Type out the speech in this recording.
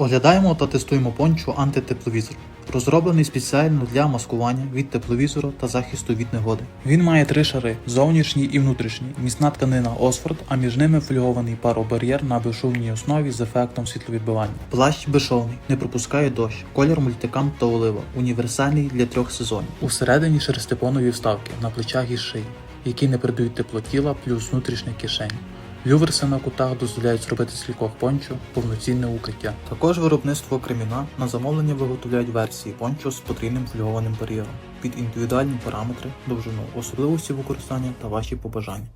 Оглядаємо та тестуємо пончо антитепловізор, розроблений спеціально для маскування від тепловізора та захисту від негоди. Він має три шари: зовнішній і внутрішній, міцна тканина Осфорд, а між ними фольгований паробар'єр на безшовній основі з ефектом світловідбивання. Плащ безшовний, не пропускає дощ, колір мультикам та олива, універсальний для трьох сезонів. Усередині шерстепонові вставки на плечах і шиї, які не передають тепло тіла плюс внутрішня кишень. Люверси на кутах дозволяють зробити з кількох пончо повноцінне укриття. Також виробництво Креміна на замовлення виготовляють версії пончо з потрійним фольгованим бар'єром під індивідуальні параметри, довжину, особливості використання та ваші побажання.